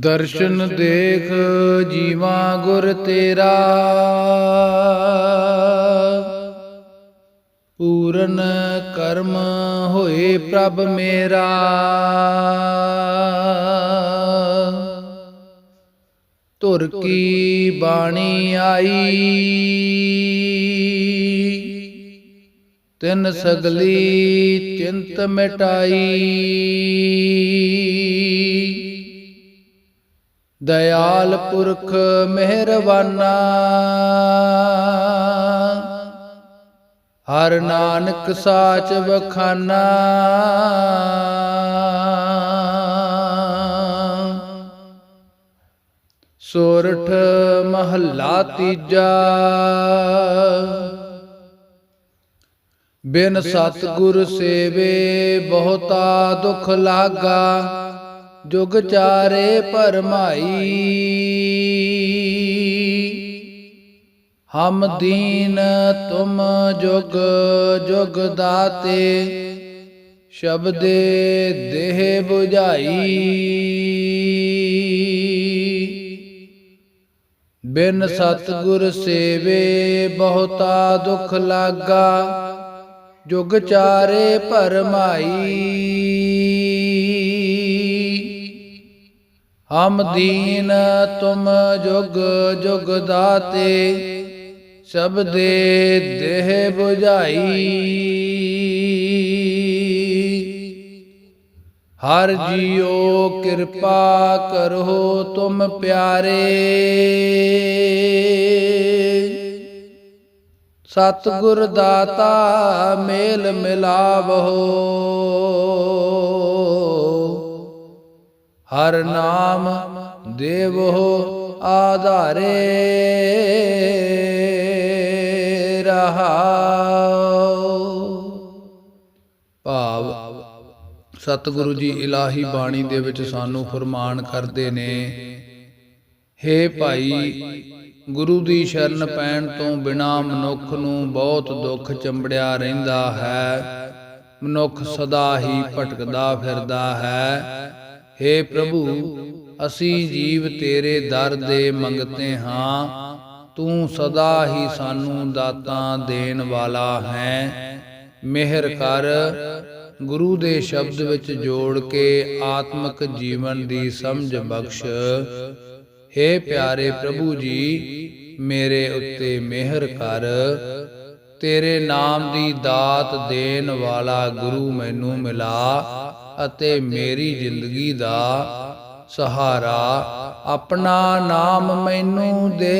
ਦਰਸ਼ਨ ਦੇਖ ਜੀਵਾ ਗੁਰ ਤੇਰਾ। ਪੂਰਨ ਕਰਮ ਹੋਏ ਪ੍ਰਭ ਮੇਰਾ। ਧੁਰ ਕੀ ਬਾਣੀ ਆਈ। ਤਿੰਨ ਸਗਲੀ ਚਿੰਤ ਮਿਟਾਈ। ਦਇਆਲ ਪੁਰਖ ਮਿਹਰਬਾਨਾ। ਹਰ ਨਾਨਕ ਸਾਚ ਬਖਾਨਾ ਸੋਰਠ ਮਹੱਲਾ ਤੀਜਾ। ਬਿਨ ਸਤਿਗੁਰ ਸੇਵੇ ਬਹੁਤਾ ਦੁਖ ਲਾਗਾ। ਜੁਗ ਚਾਰੇ ਪਰਮਾਈ ਹਮ ਦੀਨ ਤੁਮ ਜੁਗ ਜੁਗ ਦਾਤੇ। ਸ਼ਬਦੇ ਦੇਹ 부ਝਾਈ ਬਿਨ ਸਤਿਗੁਰ ਸੇਵੇ ਬਹੁਤਾ ਦੁਖ ਲਾਗਾ। ਜੁਗ ਚਾਰੇ ਭਰਮਾਈ। ਹਮ ਦੀਨ ਤੁਮ ਜੁਗ ਜੁਗ ਦਾਤੇ ਸਬਦੇ ਦੇਹ 부ਝਾਈ ਹਰ ਜੀਓ ਕਿਰਪਾ ਕਰੋ ਤੁਮ ਪਿਆਰੇ। ਸਤਿਗੁਰ ਦਾਤਾ ਮੇਲ ਮਿਲਾਵੋ ਹਰ ਨਾਮ ਦੇਵੋ ਆਧਾਰੇ ਰਹਾਉ। ਭਾਵ, ਸਤਿਗੁਰੂ ਜੀ ਇਲਾਹੀ ਬਾਣੀ ਦੇ ਵਿੱਚ ਸਾਨੂੰ ਫਰਮਾਨ ਕਰਦੇ ਨੇ, ਹੇ ਭਾਈ, ਗੁਰੂ ਦੀ ਸ਼ਰਨ ਪੈਣ ਤੋਂ ਬਿਨਾ ਮਨੁੱਖ ਨੂੰ ਬਹੁਤ ਦੁੱਖ ਚੰਬੜਿਆ ਰਹਿੰਦਾ ਹੈ, ਮਨੁੱਖ ਸਦਾ ਹੀ ਭਟਕਦਾ ਫਿਰਦਾ ਹੈ। ਹੇ ਪ੍ਰਭੂ, ਅਸੀਂ ਜੀਵ ਤੇਰੇ ਦਰ ਦੇ ਮੰਗਤੇ ਹਾਂ। ਤੂੰ ਸਦਾ ਹੀ ਸਾਨੂੰ ਦਾਤਾਂ ਦੇਣ ਵਾਲਾ ਹੈ। ਮਿਹਰ ਕਰ। ਗੁਰੂ ਦੇ ਸ਼ਬਦ ਵਿੱਚ ਜੋੜ ਕੇ ਆਤਮਿਕ ਜੀਵਨ ਦੀ ਸਮਝ ਬਖਸ਼। ਹੇ ਪਿਆਰੇ ਪ੍ਰਭੂ ਜੀ, ਮੇਰੇ ਉੱਤੇ ਮਿਹਰ ਕਰ। ਤੇਰੇ ਨਾਮ ਦੀ ਦਾਤ ਦੇਣ ਵਾਲਾ ਗੁਰੂ ਮੈਨੂੰ ਮਿਲਾ ਅਤੇ ਮੇਰੀ ਜ਼ਿੰਦਗੀ ਦਾ ਸਹਾਰਾ ਆਪਣਾ ਨਾਮ ਮੈਨੂੰ ਦੇ।